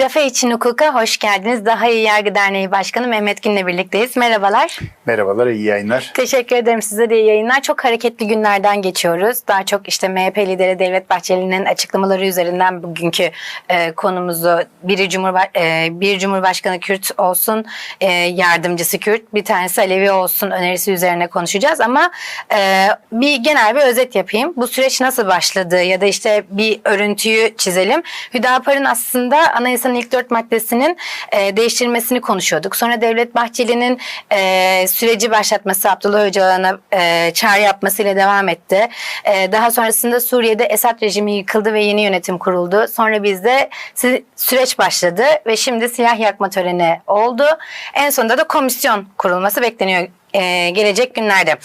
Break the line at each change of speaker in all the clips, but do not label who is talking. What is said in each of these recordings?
Rafa için Hukuk'a hoş geldiniz. Daha İyi Yargı Derneği Başkanı Mehmet Gün'le birlikteyiz. Merhabalar.
Merhabalar, iyi yayınlar.
Teşekkür ederim size de iyi yayınlar. Çok hareketli günlerden geçiyoruz. Daha çok işte MHP lideri Devlet Bahçeli'nin açıklamaları üzerinden bugünkü e, konumuzu biri, Cumhurba e, bir Cumhurbaşkanı Kürt olsun, e, yardımcısı Kürt, bir tanesi Alevi olsun önerisi üzerine konuşacağız. Ama e, bir genel bir özet yapayım. Bu süreç nasıl başladı ya da işte bir örüntüyü çizelim. Hüdapar'ın aslında anayasanın ilk dört maddesinin e, değiştirilmesini konuşuyorduk. Sonra Devlet Bahçeli'nin e, süreci başlatması Abdullah Öcalan'a e, çağrı yapmasıyla devam etti. E, daha sonrasında Suriye'de Esad rejimi yıkıldı ve yeni yönetim kuruldu. Sonra bizde sü- süreç başladı ve şimdi silah yakma töreni oldu. En sonunda da komisyon kurulması bekleniyor e, gelecek günlerde.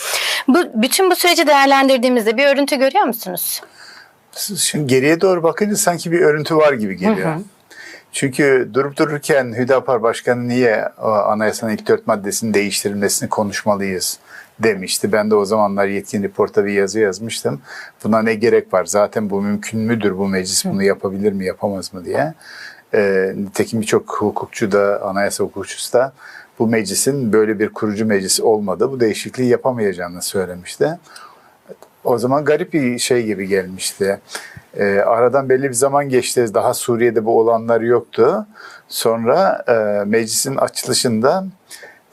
Bu bütün bu süreci değerlendirdiğimizde bir örüntü görüyor musunuz?
Şimdi geriye doğru bakınca sanki bir örüntü var gibi geliyor. Çünkü durup dururken Hüdapar Başkanı niye anayasanın ilk dört maddesinin değiştirilmesini konuşmalıyız demişti. Ben de o zamanlar yetkin reporta bir yazı yazmıştım. Buna ne gerek var? Zaten bu mümkün müdür? Bu meclis bunu yapabilir mi, yapamaz mı diye. Ee, nitekim birçok hukukçu da, anayasa hukukçusu da bu meclisin böyle bir kurucu meclis olmadı. Bu değişikliği yapamayacağını söylemişti. O zaman garip bir şey gibi gelmişti. Ee, aradan belli bir zaman geçti. Daha Suriye'de bu olanlar yoktu. Sonra e, meclisin açılışında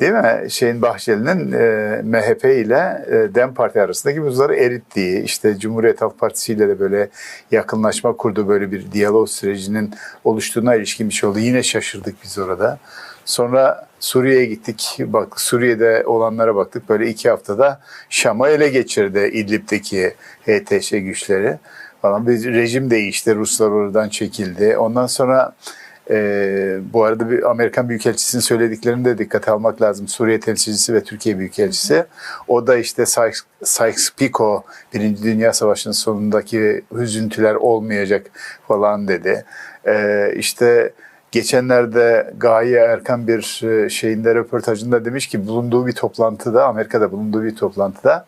değil mi? Şeyin Bahçeli'nin e, MHP ile e, DEM Parti arasındaki buzları erittiği, işte Cumhuriyet Halk Partisi ile de böyle yakınlaşma kurduğu böyle bir diyalog sürecinin oluştuğuna ilişkin bir şey oldu. Yine şaşırdık biz orada. Sonra Suriye'ye gittik. Bak Suriye'de olanlara baktık. Böyle iki haftada Şam'ı ele geçirdi İdlib'deki HTŞ güçleri falan. Bir rejim değişti. Ruslar oradan çekildi. Ondan sonra e, bu arada bir Amerikan Büyükelçisi'nin söylediklerini de dikkate almak lazım. Suriye temsilcisi ve Türkiye Büyükelçisi. O da işte Sykes- Sykes-Picot Birinci Dünya Savaşı'nın sonundaki hüzüntüler olmayacak falan dedi. E, işte Geçenlerde Gaye Erkan bir e, şeyinde röportajında demiş ki bulunduğu bir toplantıda, Amerika'da bulunduğu bir toplantıda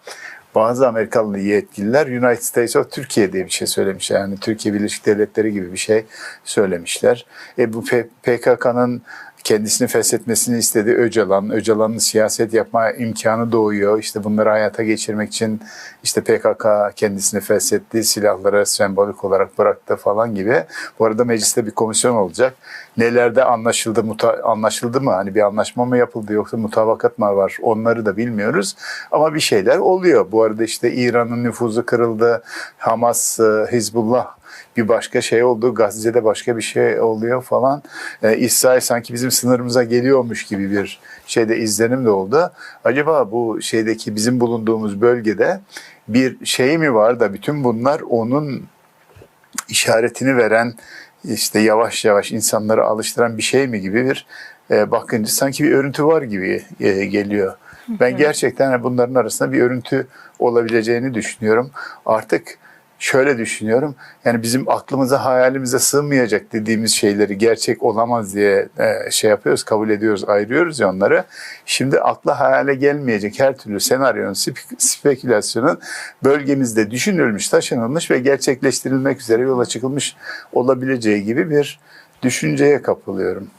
bazı Amerikalı yetkililer United States of Türkiye diye bir şey söylemiş. Yani Türkiye Birleşik Devletleri gibi bir şey söylemişler. E bu PKK'nın kendisini feshetmesini istedi Öcalan. Öcalan'ın siyaset yapma imkanı doğuyor. İşte bunları hayata geçirmek için işte PKK kendisini feshetti, silahları sembolik olarak bıraktı falan gibi. Bu arada mecliste bir komisyon olacak. Nelerde anlaşıldı, muta- anlaşıldı mı? Hani bir anlaşma mı yapıldı yoksa mutabakat mı var? Onları da bilmiyoruz. Ama bir şeyler oluyor. Bu arada işte İran'ın nüfuzu kırıldı. Hamas, e, Hizbullah bir başka şey oldu. Gazze'de başka bir şey oluyor falan. Ee, İsrail sanki bizim sınırımıza geliyormuş gibi bir şeyde izlenim de oldu. Acaba bu şeydeki bizim bulunduğumuz bölgede bir şey mi var da bütün bunlar onun işaretini veren işte yavaş yavaş insanları alıştıran bir şey mi gibi bir e, bakınca sanki bir örüntü var gibi e, geliyor. Ben gerçekten bunların arasında bir örüntü olabileceğini düşünüyorum. Artık şöyle düşünüyorum. Yani bizim aklımıza, hayalimize sığmayacak dediğimiz şeyleri gerçek olamaz diye e, şey yapıyoruz, kabul ediyoruz, ayırıyoruz ya onları. Şimdi akla hayale gelmeyecek her türlü senaryonun, spe- spekülasyonun bölgemizde düşünülmüş, taşınılmış ve gerçekleştirilmek üzere yola çıkılmış olabileceği gibi bir düşünceye kapılıyorum.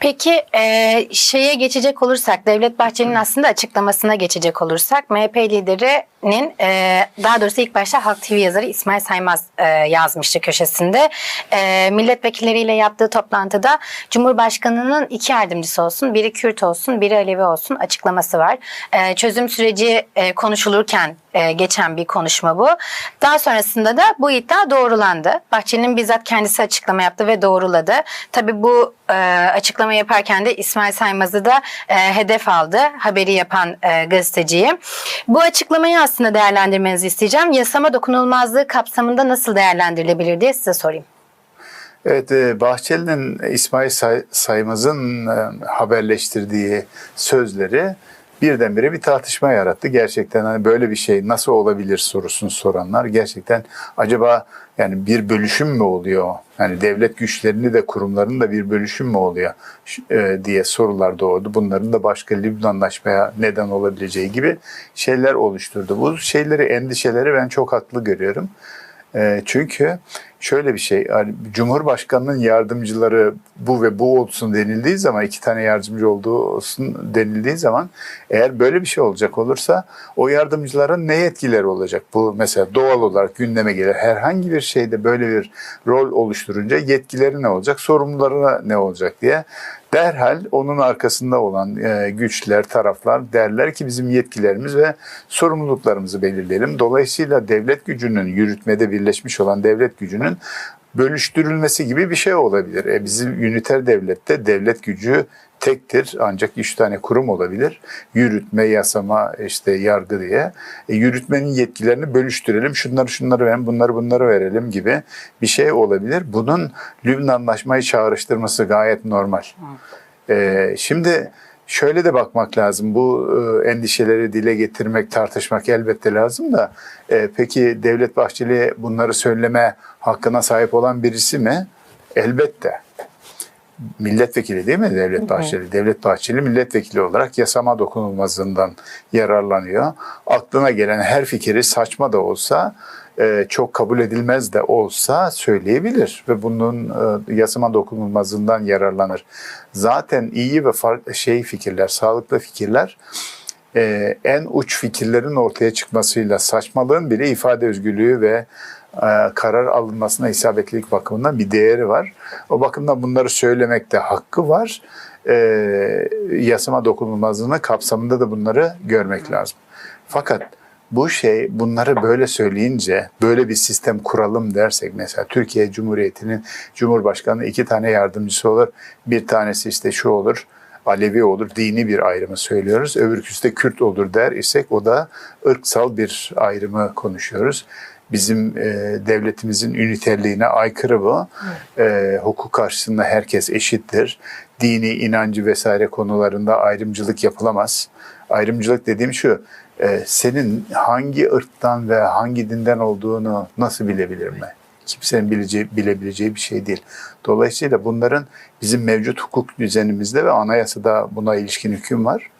Peki e, şeye geçecek olursak, Devlet Bahçeli'nin aslında açıklamasına geçecek olursak, MHP liderinin e, daha doğrusu ilk başta Halk TV yazarı İsmail Saymaz e, yazmıştı köşesinde. E, milletvekilleriyle yaptığı toplantıda Cumhurbaşkanı'nın iki yardımcısı olsun, biri Kürt olsun, biri Alevi olsun açıklaması var. E, çözüm süreci e, konuşulurken e, geçen bir konuşma bu. Daha sonrasında da bu iddia doğrulandı. Bahçeli'nin bizzat kendisi açıklama yaptı ve doğruladı. Tabii bu e, açıklama yaparken de İsmail Saymaz'ı da e, hedef aldı haberi yapan e, gazeteciyi. Bu açıklamayı aslında değerlendirmenizi isteyeceğim. Yasama dokunulmazlığı kapsamında nasıl değerlendirilebilir diye size sorayım.
Evet, e, Bahçeli'nin İsmail Say- Saymaz'ın e, haberleştirdiği sözleri birdenbire bir tartışma yarattı. Gerçekten hani böyle bir şey nasıl olabilir sorusunu soranlar gerçekten acaba yani bir bölüşüm mü oluyor? Yani devlet güçlerini de kurumlarının da bir bölüşüm mü oluyor e, diye sorular doğdu. Bunların da başka Lübnanlaşmaya neden olabileceği gibi şeyler oluşturdu. Bu şeyleri, endişeleri ben çok haklı görüyorum. E, çünkü şöyle bir şey. Yani Cumhurbaşkanının yardımcıları bu ve bu olsun denildiği zaman iki tane yardımcı olduğu olsun denildiği zaman eğer böyle bir şey olacak olursa o yardımcıların ne yetkileri olacak? Bu mesela doğal olarak gündeme gelir. Herhangi bir şeyde böyle bir rol oluşturunca yetkileri ne olacak? Sorumluları ne olacak diye derhal onun arkasında olan e, güçler, taraflar derler ki bizim yetkilerimiz ve sorumluluklarımızı belirleyelim. Dolayısıyla devlet gücünün, yürütmede birleşmiş olan devlet gücünün bölüştürülmesi gibi bir şey olabilir. E, bizim üniter devlette devlet gücü tektir ancak üç tane kurum olabilir. Yürütme, yasama, işte yargı diye. E, yürütmenin yetkilerini bölüştürelim. Şunları şunları verelim, bunları bunları verelim gibi bir şey olabilir. Bunun Lübnan Anlaşmayı çağrıştırması gayet normal. E, şimdi şöyle de bakmak lazım. Bu e, endişeleri dile getirmek, tartışmak elbette lazım da e, peki Devlet Bahçeli bunları söyleme hakkına sahip olan birisi mi? Elbette milletvekili değil mi Devlet Bahçeli? Devlet Bahçeli milletvekili olarak yasama dokunulmazlığından yararlanıyor. Aklına gelen her fikri saçma da olsa çok kabul edilmez de olsa söyleyebilir ve bunun e, yasama dokunulmazlığından yararlanır. Zaten iyi ve farklı şey fikirler, sağlıklı fikirler e, en uç fikirlerin ortaya çıkmasıyla saçmalığın bile ifade özgürlüğü ve e, karar alınmasına isabetlilik bakımından bir değeri var. O bakımdan bunları söylemekte hakkı var. E, yasama dokunulmazlığının kapsamında da bunları görmek lazım. Fakat bu şey bunları böyle söyleyince böyle bir sistem kuralım dersek mesela Türkiye Cumhuriyeti'nin Cumhurbaşkanı iki tane yardımcısı olur. Bir tanesi işte şu olur. Alevi olur, dini bir ayrımı söylüyoruz. Öbürküsü de Kürt olur der isek o da ırksal bir ayrımı konuşuyoruz. Bizim e, devletimizin üniterliğine aykırı bu. E, hukuk karşısında herkes eşittir. Dini, inancı vesaire konularında ayrımcılık yapılamaz. Ayrımcılık dediğim şu, e, senin hangi ırktan ve hangi dinden olduğunu nasıl bilebilirim ben? Kimsenin bileceği, bilebileceği bir şey değil. Dolayısıyla bunların bizim mevcut hukuk düzenimizde ve anayasada buna ilişkin hüküm var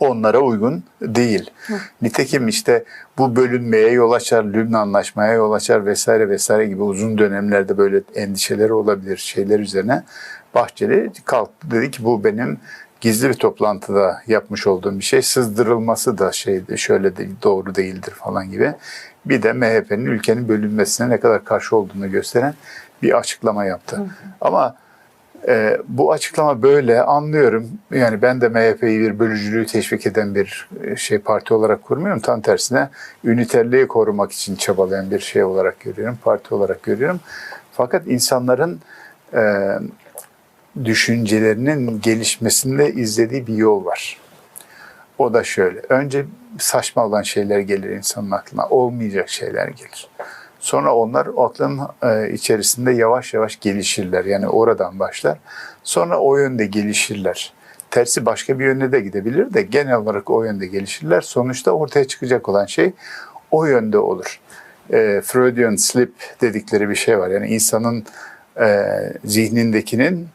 onlara uygun değil. Nitekim işte bu bölünmeye yol açar, Lübnan Anlaşmaya yol açar vesaire vesaire gibi uzun dönemlerde böyle endişeleri olabilir şeyler üzerine Bahçeli kalktı dedi ki bu benim gizli bir toplantıda yapmış olduğum bir şey. Sızdırılması da şeydi şöyle de doğru değildir falan gibi. Bir de MHP'nin ülkenin bölünmesine ne kadar karşı olduğunu gösteren bir açıklama yaptı. Ama e, bu açıklama böyle anlıyorum. Yani ben de MHP'yi bir bölücülüğü teşvik eden bir e, şey parti olarak kurmuyorum. Tam tersine üniterliği korumak için çabalayan bir şey olarak görüyorum. Parti olarak görüyorum. Fakat insanların e, düşüncelerinin gelişmesinde izlediği bir yol var. O da şöyle. Önce saçma olan şeyler gelir insanın aklına. Olmayacak şeyler gelir. Sonra onlar aklın e, içerisinde yavaş yavaş gelişirler. Yani oradan başlar. Sonra o yönde gelişirler. Tersi başka bir yönde de gidebilir de genel olarak o yönde gelişirler. Sonuçta ortaya çıkacak olan şey o yönde olur. E, Freudian slip dedikleri bir şey var. Yani insanın e, zihnindekinin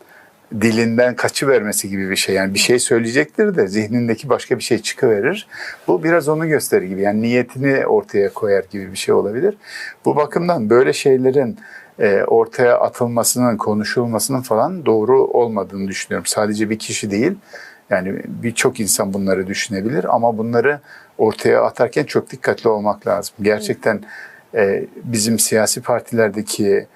dilinden kaçıvermesi gibi bir şey. Yani bir şey söyleyecektir de zihnindeki başka bir şey çıkıverir. Bu biraz onu gösterir gibi. Yani niyetini ortaya koyar gibi bir şey olabilir. Bu bakımdan böyle şeylerin e, ortaya atılmasının, konuşulmasının falan doğru olmadığını düşünüyorum. Sadece bir kişi değil. Yani birçok insan bunları düşünebilir ama bunları ortaya atarken çok dikkatli olmak lazım. Gerçekten e, bizim siyasi partilerdeki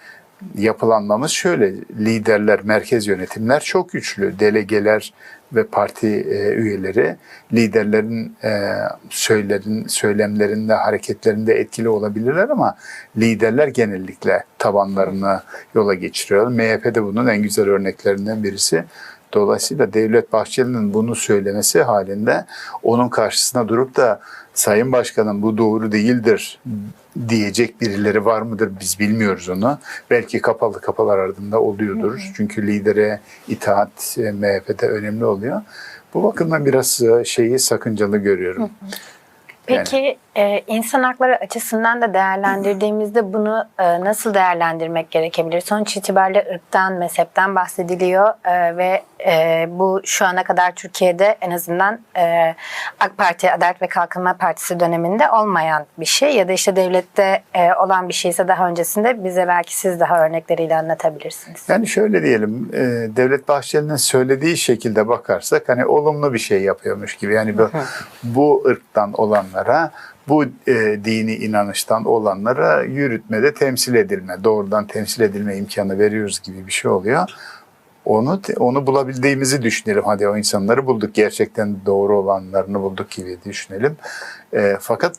yapılanmamız şöyle. Liderler, merkez yönetimler çok güçlü. Delegeler ve parti e, üyeleri liderlerin e, söylerin, söylemlerinde, hareketlerinde etkili olabilirler ama liderler genellikle tabanlarını yola geçiriyor. MHP de bunun en güzel örneklerinden birisi. Dolayısıyla Devlet Bahçeli'nin bunu söylemesi halinde onun karşısına durup da Sayın Başkanım bu doğru değildir diyecek birileri var mıdır biz bilmiyoruz onu. Belki kapalı kapılar ardında oluyordur. Çünkü lidere itaat e, MHP'de önemli oluyor. Bu bakımdan biraz e, şeyi sakıncalı görüyorum.
Peki Ee, insan hakları açısından da değerlendirdiğimizde bunu e, nasıl değerlendirmek gerekebilir? Sonuç itibariyle ırktan, mezhepten bahsediliyor e, ve e, bu şu ana kadar Türkiye'de en azından e, AK Parti, Adalet ve Kalkınma Partisi döneminde olmayan bir şey ya da işte devlette e, olan bir şeyse daha öncesinde bize belki siz daha örnekleriyle anlatabilirsiniz.
Yani şöyle diyelim, e, Devlet Bahçeli'nin söylediği şekilde bakarsak hani olumlu bir şey yapıyormuş gibi. Yani bu, bu ırktan olanlara, bu e, dini inanıştan olanlara yürütmede temsil edilme, doğrudan temsil edilme imkanı veriyoruz gibi bir şey oluyor. Onu onu bulabildiğimizi düşünelim. Hadi o insanları bulduk. Gerçekten doğru olanlarını bulduk gibi düşünelim. E, fakat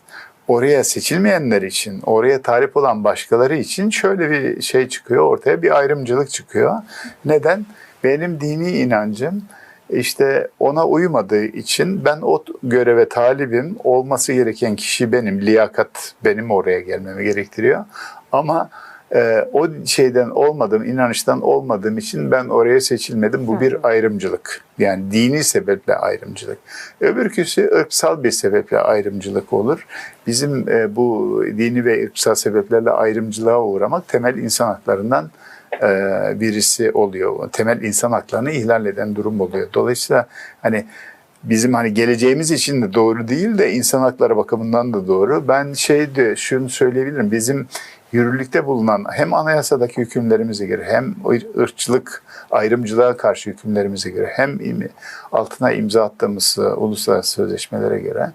oraya seçilmeyenler için, oraya talip olan başkaları için şöyle bir şey çıkıyor. Ortaya bir ayrımcılık çıkıyor. Neden? Benim dini inancım işte ona uymadığı için ben o göreve talibim. Olması gereken kişi benim. Liyakat benim oraya gelmemi gerektiriyor. Ama e, o şeyden olmadığım, inanıştan olmadığım için ben oraya seçilmedim. Bu bir ayrımcılık. Yani dini sebeple ayrımcılık. Öbürküsü ırksal bir sebeple ayrımcılık olur. Bizim e, bu dini ve ırksal sebeplerle ayrımcılığa uğramak temel insan haklarından e, birisi oluyor. Temel insan haklarını ihlal eden durum oluyor. Dolayısıyla hani bizim hani geleceğimiz için de doğru değil de insan hakları bakımından da doğru. Ben şey de şunu söyleyebilirim. Bizim yürürlükte bulunan hem anayasadaki hükümlerimize göre hem ırkçılık, ayrımcılığa karşı hükümlerimize göre hem altına imza attığımız e, uluslararası sözleşmelere göre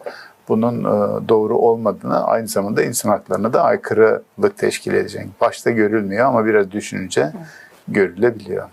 bunun e, doğru olmadığını aynı zamanda insan haklarına da aykırılık teşkil edecek. Başta görülmüyor ama biraz düşününce görülebiliyor.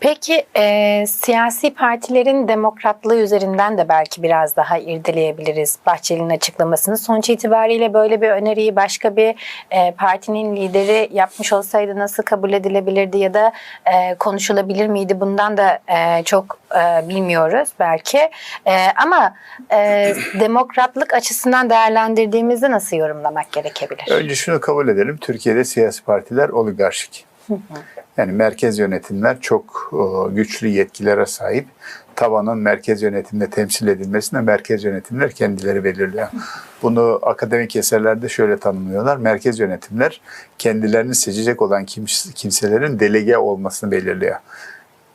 Peki e, siyasi partilerin demokratlığı üzerinden de belki biraz daha irdeleyebiliriz Bahçeli'nin açıklamasını. Sonuç itibariyle böyle bir öneriyi başka bir e, partinin lideri yapmış olsaydı nasıl kabul edilebilirdi ya da e, konuşulabilir miydi? Bundan da e, çok e, bilmiyoruz belki. E, ama e, demokratlık açısından değerlendirdiğimizde nasıl yorumlamak gerekebilir?
Önce şunu kabul edelim. Türkiye'de siyasi partiler oligarşik. Yani merkez yönetimler çok e, güçlü yetkilere sahip. Tabanın merkez yönetimde temsil edilmesine merkez yönetimler kendileri belirliyor. Bunu akademik eserlerde şöyle tanımlıyorlar. Merkez yönetimler kendilerini seçecek olan kimse- kimselerin delege olmasını belirliyor.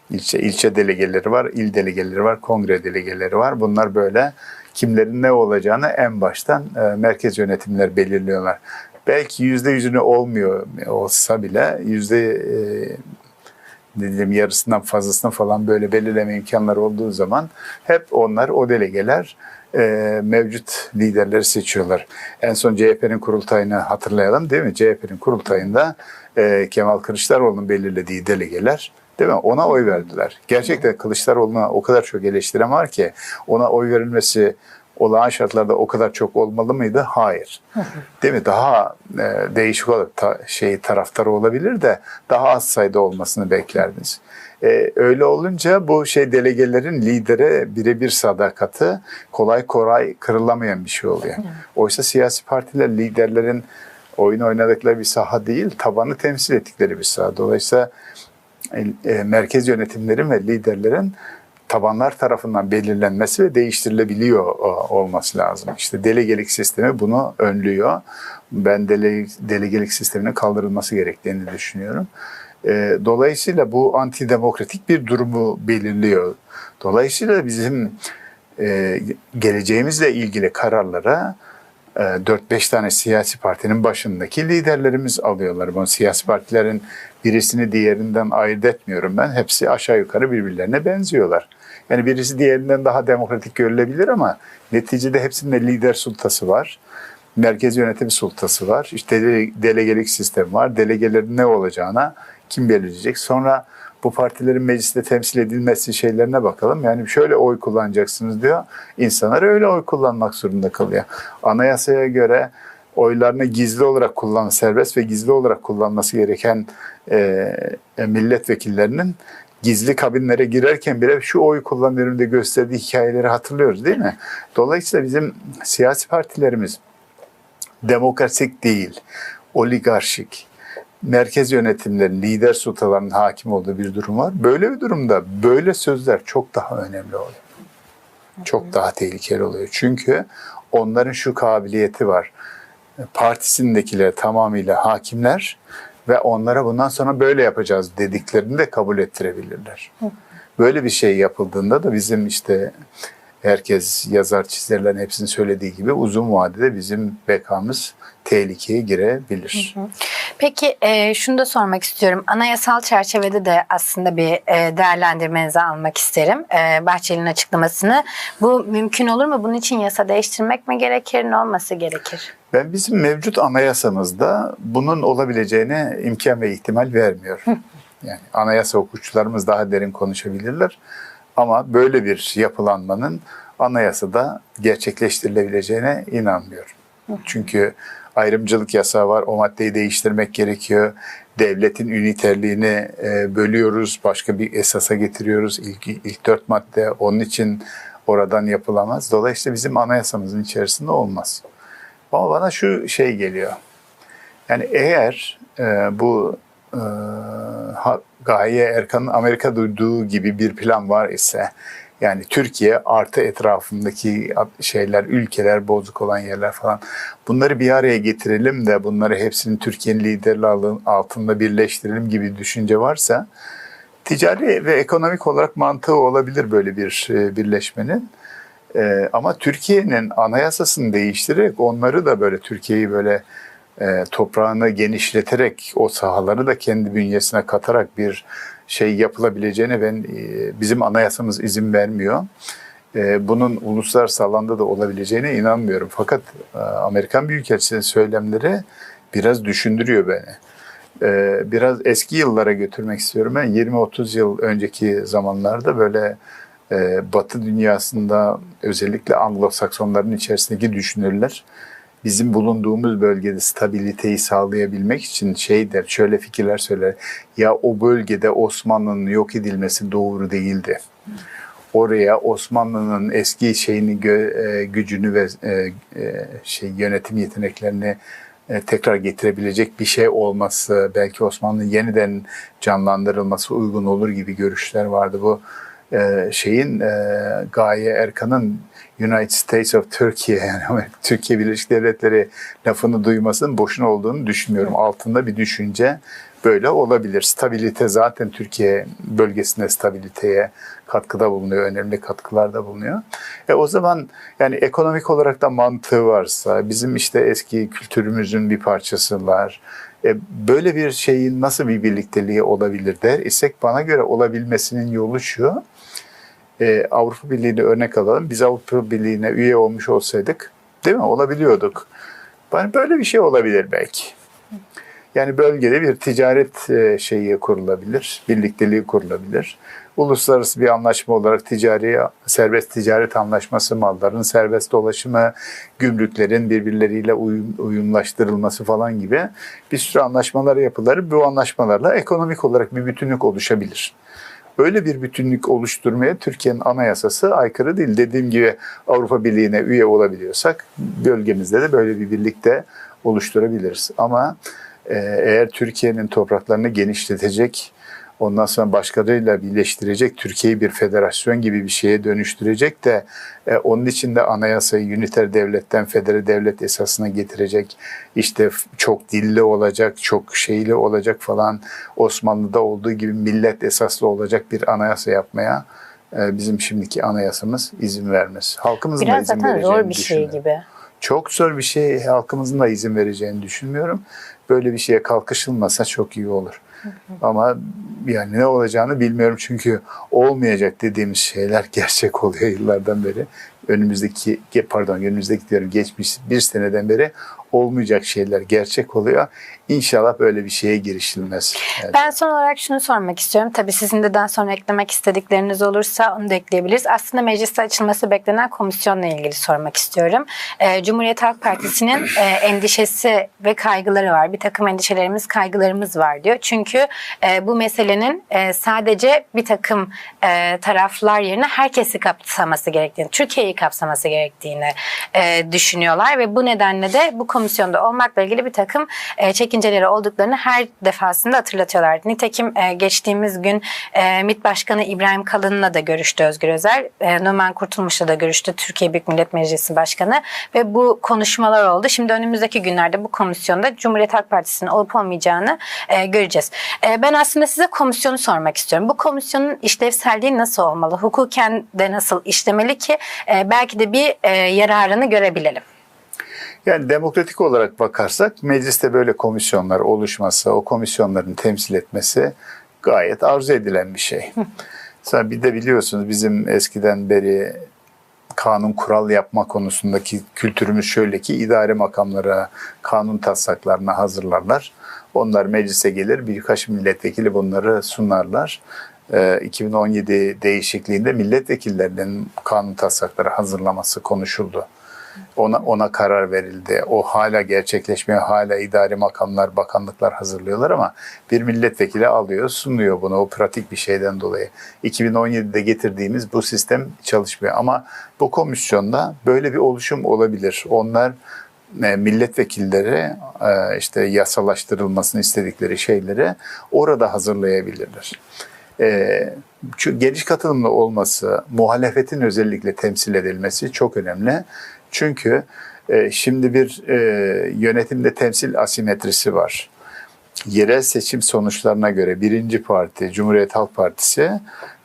İlçe, ilçe delegeleri var, il delegeleri var, kongre delegeleri var. Bunlar böyle kimlerin ne olacağını en baştan e, merkez yönetimler belirliyorlar. Belki yüzde yüzünü olmuyor olsa bile yüzde e, ne diyeyim yarısından fazlasını falan böyle belirleme imkanları olduğu zaman hep onlar o delegeler e, mevcut liderleri seçiyorlar. En son CHP'nin kurultayını hatırlayalım değil mi? CHP'nin kurultayında e, Kemal Kılıçdaroğlu'nun belirlediği delegeler değil mi? Ona oy verdiler. Gerçekten Kılıçdaroğlu'na o kadar çok eleştiren var ki ona oy verilmesi olağan şartlarda o kadar çok olmalı mıydı? Hayır. Değil mi? Daha e, değişik olarak ta, şey taraftarı olabilir de daha az sayıda olmasını beklerdiniz. E, öyle olunca bu şey delegelerin lidere birebir sadakati kolay kolay kırılamayan bir şey oluyor. Oysa siyasi partiler liderlerin oyun oynadıkları bir saha değil, tabanı temsil ettikleri bir saha. Dolayısıyla e, merkez yönetimlerin ve liderlerin tabanlar tarafından belirlenmesi ve değiştirilebiliyor e, olması lazım. İşte delegelik sistemi bunu önlüyor. Ben dele, delegelik sisteminin kaldırılması gerektiğini düşünüyorum. E, Dolayısıyla bu antidemokratik bir durumu belirliyor. Dolayısıyla bizim e, geleceğimizle ilgili kararlara e, 4-5 tane siyasi partinin başındaki liderlerimiz alıyorlar. Bu siyasi partilerin birisini diğerinden ayırt etmiyorum ben. Hepsi aşağı yukarı birbirlerine benziyorlar. Yani birisi diğerinden daha demokratik görülebilir ama neticede hepsinin de lider sultası var. Merkez yönetim sultası var. İşte dele- delegelik sistemi var. Delegelerin ne olacağına kim belirleyecek? Sonra bu partilerin mecliste temsil edilmesi şeylerine bakalım. Yani şöyle oy kullanacaksınız diyor. İnsanlar öyle oy kullanmak zorunda kalıyor. Anayasaya göre oylarını gizli olarak kullan, serbest ve gizli olarak kullanması gereken e, milletvekillerinin gizli kabinlere girerken bile şu oyu kullanıyorum diye gösterdiği hikayeleri hatırlıyoruz değil mi? Dolayısıyla bizim siyasi partilerimiz demokratik değil, oligarşik, merkez yönetimlerin, lider sultaların hakim olduğu bir durum var. Böyle bir durumda böyle sözler çok daha önemli oluyor. Çok daha tehlikeli oluyor. Çünkü onların şu kabiliyeti var. Partisindekiler tamamıyla hakimler ve onlara bundan sonra böyle yapacağız dediklerini de kabul ettirebilirler. Böyle bir şey yapıldığında da bizim işte herkes yazar çizerlerin hepsinin söylediği gibi uzun vadede bizim bekamız tehlikeye girebilir.
Peki e, şunu da sormak istiyorum. Anayasal çerçevede de aslında bir e, değerlendirmenizi almak isterim. E, Bahçeli'nin açıklamasını. Bu mümkün olur mu? Bunun için yasa değiştirmek mi gerekir? Ne olması gerekir?
Ben bizim mevcut anayasamızda bunun olabileceğine imkan ve ihtimal vermiyorum. Yani anayasa hukukçularımız daha derin konuşabilirler. Ama böyle bir yapılanmanın anayasada gerçekleştirilebileceğine inanmıyorum. Çünkü ayrımcılık yasağı var. O maddeyi değiştirmek gerekiyor. Devletin üniterliğini e, bölüyoruz. Başka bir esasa getiriyoruz. İlk, ilk dört madde onun için oradan yapılamaz. Dolayısıyla bizim anayasamızın içerisinde olmaz. Ama bana şu şey geliyor. Yani eğer e, bu e, Gaye Erkan'ın Amerika duyduğu gibi bir plan var ise yani Türkiye artı etrafındaki şeyler, ülkeler, bozuk olan yerler falan bunları bir araya getirelim de bunları hepsini Türkiye'nin liderliği altında birleştirelim gibi düşünce varsa ticari ve ekonomik olarak mantığı olabilir böyle bir e, birleşmenin. Ee, ama Türkiye'nin anayasasını değiştirerek onları da böyle Türkiye'yi böyle e, toprağını genişleterek o sahaları da kendi bünyesine katarak bir şey yapılabileceğine ben e, bizim anayasamız izin vermiyor. E, bunun uluslararası alanda da olabileceğine inanmıyorum. Fakat e, Amerikan Büyükelçisi'nin söylemleri biraz düşündürüyor beni. E, biraz eski yıllara götürmek istiyorum. Ben 20-30 yıl önceki zamanlarda böyle e, Batı dünyasında özellikle Anglo-Saksonların içerisindeki düşünürler bizim bulunduğumuz bölgede stabiliteyi sağlayabilmek için şey der, şöyle fikirler söyler. Ya o bölgede Osmanlı'nın yok edilmesi doğru değildi. Oraya Osmanlı'nın eski şeyini e, gücünü ve e, e, şey yönetim yeteneklerini tekrar getirebilecek bir şey olması, belki Osmanlı yeniden canlandırılması uygun olur gibi görüşler vardı. Bu e, şeyin e, Gaye Erkan'ın United States of Turkey yani Türkiye Birleşik Devletleri lafını duymasının boşuna olduğunu düşünmüyorum. Altında bir düşünce böyle olabilir. Stabilite zaten Türkiye bölgesinde stabiliteye katkıda bulunuyor, önemli katkılarda bulunuyor. E o zaman yani ekonomik olarak da mantığı varsa, bizim işte eski kültürümüzün bir parçasılar, e, böyle bir şeyin nasıl bir birlikteliği olabilir der isek bana göre olabilmesinin yolu şu. E, Avrupa Birliği'ni örnek alalım. Biz Avrupa Birliği'ne üye olmuş olsaydık değil mi? Olabiliyorduk. Yani böyle bir şey olabilir belki. Yani bölgede bir ticaret e, şeyi kurulabilir, birlikteliği kurulabilir. Uluslararası bir anlaşma olarak ticari serbest ticaret anlaşması, malların serbest dolaşımı, gümrüklerin birbirleriyle uyum, uyumlaştırılması falan gibi bir sürü anlaşmalar yapılır. Bu anlaşmalarla ekonomik olarak bir bütünlük oluşabilir. Öyle bir bütünlük oluşturmaya Türkiye'nin anayasası aykırı değil. Dediğim gibi Avrupa Birliği'ne üye olabiliyorsak bölgemizde de böyle bir birlikte oluşturabiliriz. Ama e, eğer Türkiye'nin topraklarını genişletecek, ondan sonra başkalarıyla birleştirecek, Türkiye'yi bir federasyon gibi bir şeye dönüştürecek de e, onun için de anayasayı üniter devletten federe devlet esasına getirecek, işte çok dilli olacak, çok şeyli olacak falan Osmanlı'da olduğu gibi millet esaslı olacak bir anayasa yapmaya e, bizim şimdiki anayasamız izin vermez. Halkımızın da
Biraz
izin
zaten
vereceğini
zor bir şey
düşünüyorum.
gibi.
Çok zor bir şey halkımızın da izin vereceğini düşünmüyorum. Böyle bir şeye kalkışılmasa çok iyi olur. Ama yani ne olacağını bilmiyorum çünkü olmayacak dediğimiz şeyler gerçek oluyor yıllardan beri. Önümüzdeki pardon önümüzdeki diyorum geçmiş bir seneden beri olmayacak şeyler gerçek oluyor. İnşallah böyle bir şeye girişilmez. Evet.
Ben son olarak şunu sormak istiyorum. Tabii sizin de daha sonra eklemek istedikleriniz olursa onu da ekleyebiliriz. Aslında mecliste açılması beklenen komisyonla ilgili sormak istiyorum. Ee, Cumhuriyet Halk Partisi'nin e, endişesi ve kaygıları var. Bir takım endişelerimiz, kaygılarımız var diyor. Çünkü e, bu meselenin e, sadece bir takım e, taraflar yerine herkesi kapsaması gerektiğini, Türkiye'yi kapsaması gerektiğini e, düşünüyorlar ve bu nedenle de bu komisyonda olmakla ilgili bir takım e, çekinceleri olduklarını her defasında hatırlatıyorlardı. Nitekim e, geçtiğimiz gün e, MİT Başkanı İbrahim Kalın'la da görüştü Özgür Özel. E, Numan Kurtulmuş'la da görüştü Türkiye Büyük Millet Meclisi Başkanı ve bu konuşmalar oldu. Şimdi önümüzdeki günlerde bu komisyonda Cumhuriyet Halk Partisi'nin olup olmayacağını e, göreceğiz. E, ben aslında size komisyonu sormak istiyorum. Bu komisyonun işlevselliği nasıl olmalı? Hukuken de nasıl işlemeli ki e, belki de bir e, yararını görebilelim.
Yani demokratik olarak bakarsak mecliste böyle komisyonlar oluşması, o komisyonların temsil etmesi gayet arzu edilen bir şey. Mesela bir de biliyorsunuz bizim eskiden beri kanun kural yapma konusundaki kültürümüz şöyle ki idare makamları kanun taslaklarını hazırlarlar. Onlar meclise gelir birkaç milletvekili bunları sunarlar. Ee, 2017 değişikliğinde milletvekillerinin kanun taslakları hazırlaması konuşuldu. Ona ona karar verildi. O hala gerçekleşmiyor. Hala idari makamlar, bakanlıklar hazırlıyorlar ama bir milletvekili alıyor, sunuyor bunu o pratik bir şeyden dolayı. 2017'de getirdiğimiz bu sistem çalışmıyor ama bu komisyonda böyle bir oluşum olabilir. Onlar e, milletvekilleri e, işte yasalaştırılmasını istedikleri şeyleri orada hazırlayabilirler. E, şu geniş katılımlı olması, muhalefetin özellikle temsil edilmesi çok önemli. Çünkü e, şimdi bir e, yönetimde temsil asimetrisi var. Yerel seçim sonuçlarına göre birinci parti Cumhuriyet Halk Partisi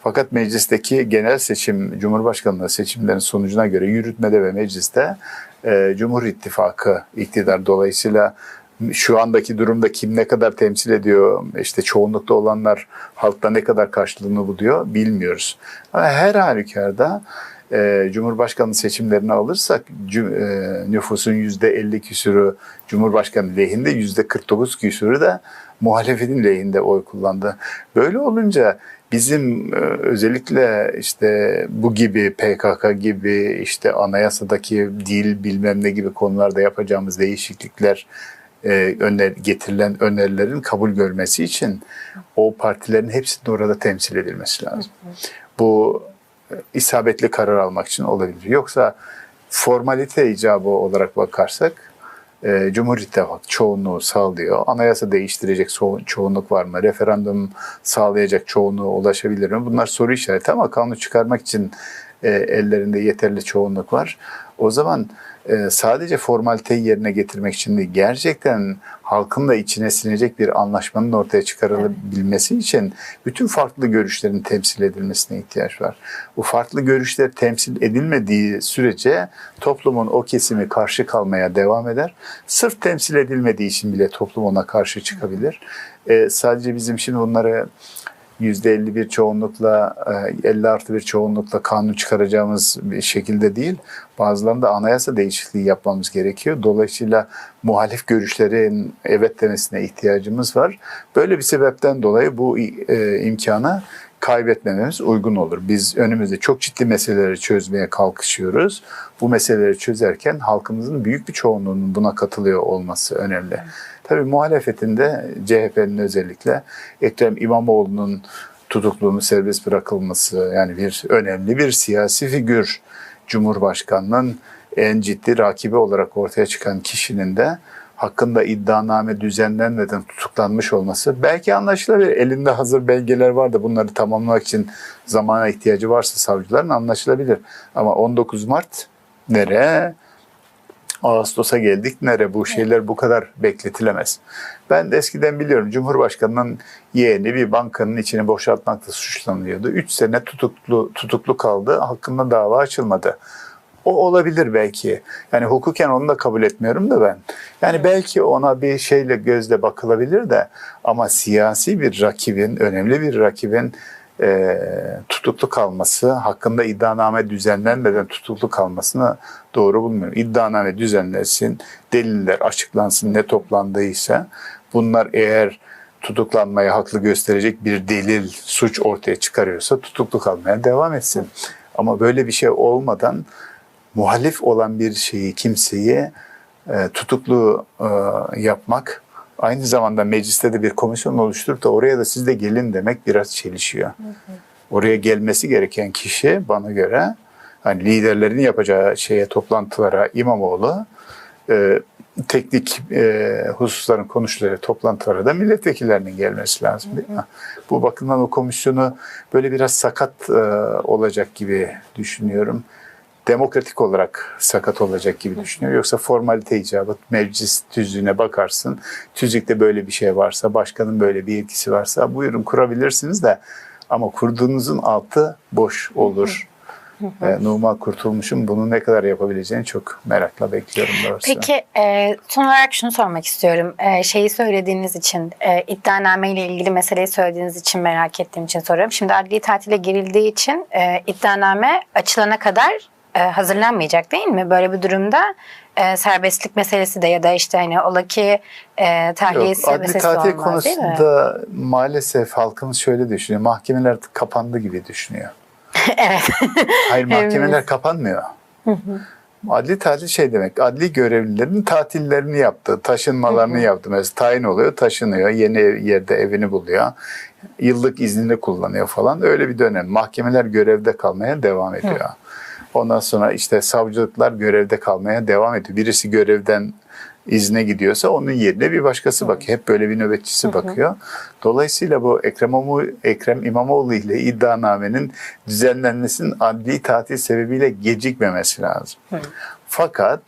fakat meclisteki genel seçim Cumhurbaşkanlığı seçimlerinin sonucuna göre yürütmede ve mecliste e, Cumhur İttifakı iktidar dolayısıyla şu andaki durumda kim ne kadar temsil ediyor, işte çoğunlukta olanlar halkta ne kadar karşılığını buluyor bilmiyoruz. Ama her halükarda e, Cumhurbaşkanlığı seçimlerini alırsak cü- e, nüfusun yüzde 50 küsürü Cumhurbaşkanı lehinde, yüzde 49 küsürü de muhalefetin lehinde oy kullandı. Böyle olunca bizim e, özellikle işte bu gibi PKK gibi işte anayasadaki dil bilmem ne gibi konularda yapacağımız değişiklikler e, öner, getirilen önerilerin kabul görmesi için o partilerin hepsinin orada temsil edilmesi lazım. Bu isabetli karar almak için olabilir. Yoksa formalite icabı olarak bakarsak e, Cumhur İttifakı çoğunluğu sağlıyor. Anayasa değiştirecek ço- çoğunluk var mı? Referandum sağlayacak çoğunluğu ulaşabilir mi? Bunlar soru işareti ama kanunu çıkarmak için e, ellerinde yeterli çoğunluk var. O zaman e, sadece formaliteyi yerine getirmek için değil, gerçekten halkın da içine sinecek bir anlaşmanın ortaya çıkarılabilmesi için bütün farklı görüşlerin temsil edilmesine ihtiyaç var. Bu farklı görüşler temsil edilmediği sürece toplumun o kesimi karşı kalmaya devam eder. Sırf temsil edilmediği için bile toplum ona karşı çıkabilir. E, sadece bizim şimdi bunları %51 çoğunlukla, e, 50 artı bir çoğunlukla kanun çıkaracağımız bir şekilde değil. Bazılarında anayasa değişikliği yapmamız gerekiyor. Dolayısıyla muhalif görüşlerin evet demesine ihtiyacımız var. Böyle bir sebepten dolayı bu e, imkanı kaybetmememiz uygun olur. Biz önümüzde çok ciddi meseleleri çözmeye kalkışıyoruz. Bu meseleleri çözerken halkımızın büyük bir çoğunluğunun buna katılıyor olması önemli. Tabii muhalefetinde CHP'nin özellikle Ekrem İmamoğlu'nun tutukluğunu serbest bırakılması yani bir önemli bir siyasi figür Cumhurbaşkanı'nın en ciddi rakibi olarak ortaya çıkan kişinin de hakkında iddianame düzenlenmeden tutuklanmış olması belki anlaşılabilir. Elinde hazır belgeler var da bunları tamamlamak için zamana ihtiyacı varsa savcıların anlaşılabilir. Ama 19 Mart nere? Ağustos'a geldik. Nere bu şeyler bu kadar bekletilemez. Ben de eskiden biliyorum Cumhurbaşkanı'nın yeğeni bir bankanın içini boşaltmakla suçlanıyordu. 3 sene tutuklu tutuklu kaldı. Hakkında dava açılmadı. O olabilir belki. Yani hukuken onu da kabul etmiyorum da ben. Yani belki ona bir şeyle gözle bakılabilir de ama siyasi bir rakibin, önemli bir rakibin e, tutuklu kalması, hakkında iddianame düzenlenmeden tutuklu kalmasını doğru bulmuyorum. İddianame düzenlensin, deliller açıklansın ne toplandıysa bunlar eğer tutuklanmaya haklı gösterecek bir delil, suç ortaya çıkarıyorsa tutuklu kalmaya devam etsin. Ama böyle bir şey olmadan muhalif olan bir şeyi, kimseyi e, tutuklu e, yapmak aynı zamanda mecliste de bir komisyon oluşturup da oraya da siz de gelin demek biraz çelişiyor. Oraya gelmesi gereken kişi bana göre hani liderlerin yapacağı şeye toplantılara İmamoğlu e, teknik e, hususların konuşulacağı toplantılara da milletvekillerinin gelmesi lazım değil mi? Bu bakımdan o komisyonu böyle biraz sakat e, olacak gibi düşünüyorum. Demokratik olarak sakat olacak gibi düşünüyorum. Yoksa formalite icabı meclis tüzüğüne bakarsın. Tüzükte böyle bir şey varsa, başkanın böyle bir yetkisi varsa buyurun kurabilirsiniz de ama kurduğunuzun altı boş olur. E, Numan Kurtulmuş'un bunu ne kadar yapabileceğini çok merakla bekliyorum doğrusu.
Peki e, son olarak şunu sormak istiyorum. E, şeyi söylediğiniz için, e, iddianame ile ilgili meseleyi söylediğiniz için merak ettiğim için soruyorum. Şimdi adli tatile girildiği için e, iddianame açılana kadar hazırlanmayacak değil mi? Böyle bir durumda e, serbestlik meselesi de ya da işte hani ola ki e, tahliyesi
Yok,
meselesi
tatil
olmaz değil mi?
konusunda maalesef halkımız şöyle düşünüyor. Mahkemeler kapandı gibi düşünüyor.
evet.
Hayır mahkemeler kapanmıyor. Adli tatil şey demek, adli görevlilerin tatillerini yaptı, taşınmalarını yaptı. Mesela tayin oluyor, taşınıyor, yeni yerde evini buluyor. Yıllık iznini kullanıyor falan. Öyle bir dönem. Mahkemeler görevde kalmaya devam ediyor. Ondan sonra işte savcılıklar görevde kalmaya devam ediyor. Birisi görevden izne gidiyorsa onun yerine bir başkası bakıyor. Hep böyle bir nöbetçisi bakıyor. Dolayısıyla bu Ekrem, İmamoğlu, Ekrem İmamoğlu ile iddianamenin düzenlenmesinin adli tatil sebebiyle gecikmemesi lazım. Fakat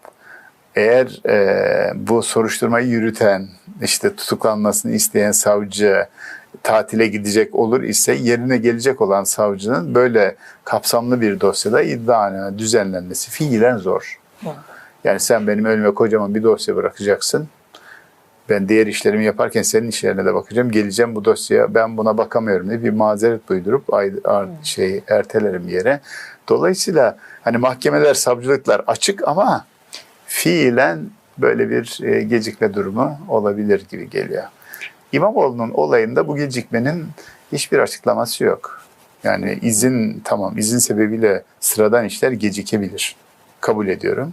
eğer e, bu soruşturmayı yürüten, işte tutuklanmasını isteyen savcı tatile gidecek olur ise yerine gelecek olan savcının böyle kapsamlı bir dosyada iddianame düzenlenmesi fiilen zor. Yani sen benim önüme kocaman bir dosya bırakacaksın. Ben diğer işlerimi yaparken senin işlerine de bakacağım. Geleceğim bu dosyaya ben buna bakamıyorum diye bir mazeret buydurup şey ertelerim yere. Dolayısıyla hani mahkemeler, savcılıklar açık ama fiilen böyle bir e, gecikme durumu olabilir gibi geliyor. İmamoğlu'nun olayında bu gecikmenin hiçbir açıklaması yok. Yani izin tamam izin sebebiyle sıradan işler gecikebilir. Kabul ediyorum.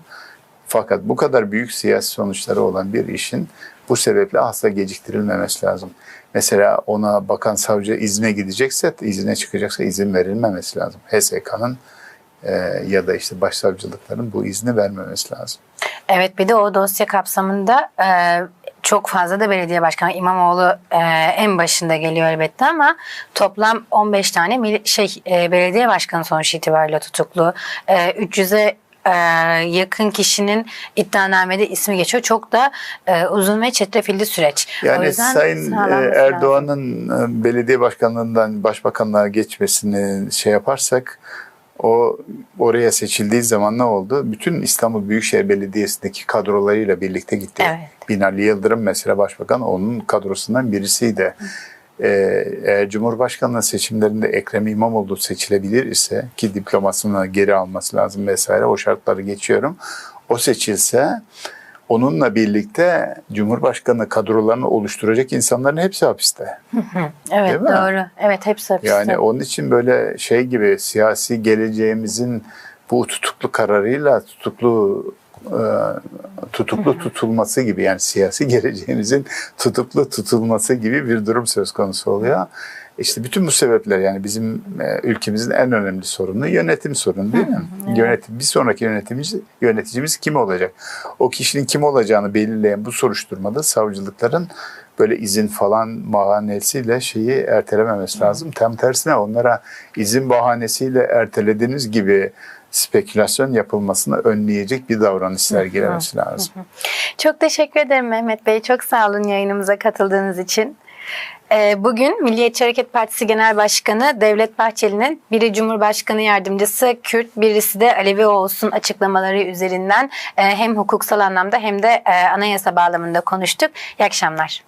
Fakat bu kadar büyük siyasi sonuçları olan bir işin bu sebeple asla geciktirilmemesi lazım. Mesela ona bakan savcı izne gidecekse, izine çıkacaksa izin verilmemesi lazım. HSK'nın e, ya da işte başsavcılıkların bu izni vermemesi lazım.
Evet bir de o dosya kapsamında e, çok fazla da belediye başkanı İmamoğlu e, en başında geliyor elbette ama toplam 15 tane şey e, belediye başkanı sonuç itibariyle tutuklu. E, 300'e e, yakın kişinin iddianamede ismi geçiyor. Çok da e, uzun ve çetrefilli süreç.
Yani Sayın e. Erdoğan'ın e, belediye başkanlığından başbakanlığa geçmesini şey yaparsak o oraya seçildiği zaman ne oldu? Bütün İstanbul Büyükşehir Belediyesi'ndeki kadrolarıyla birlikte gitti.
Evet.
Binali Yıldırım mesela başbakan onun kadrosundan birisiydi. Ee, eğer Cumhurbaşkanlığı seçimlerinde Ekrem İmamoğlu seçilebilir ise ki diplomasını geri alması lazım vesaire o şartları geçiyorum. O seçilse onunla birlikte Cumhurbaşkanı kadrolarını oluşturacak insanların hepsi hapiste.
Evet
Değil mi?
doğru. Evet hepsi hapiste.
Yani onun için böyle şey gibi siyasi geleceğimizin bu tutuklu kararıyla tutuklu e, tutuklu tutulması gibi yani siyasi geleceğimizin tutuklu tutulması gibi bir durum söz konusu oluyor. İşte bütün bu sebepler yani bizim e, ülkemizin en önemli sorunu yönetim sorunu değil mi? Yönetim bir sonraki yönetimci yöneticimiz kim olacak? O kişinin kim olacağını belirleyen bu soruşturmada savcılıkların böyle izin falan bahanesiyle şeyi ertelememesi lazım. Tam tersine onlara izin bahanesiyle ertelediğiniz gibi spekülasyon yapılmasını önleyecek bir davranış sergilemesi lazım.
Çok teşekkür ederim Mehmet Bey. Çok sağ olun yayınımıza katıldığınız için. Ee, Bugün Milliyetçi Hareket Partisi Genel Başkanı Devlet Bahçeli'nin biri Cumhurbaşkanı Yardımcısı Kürt, birisi de Alevi olsun açıklamaları üzerinden e, hem hukuksal anlamda hem de e, anayasa bağlamında konuştuk. İyi akşamlar.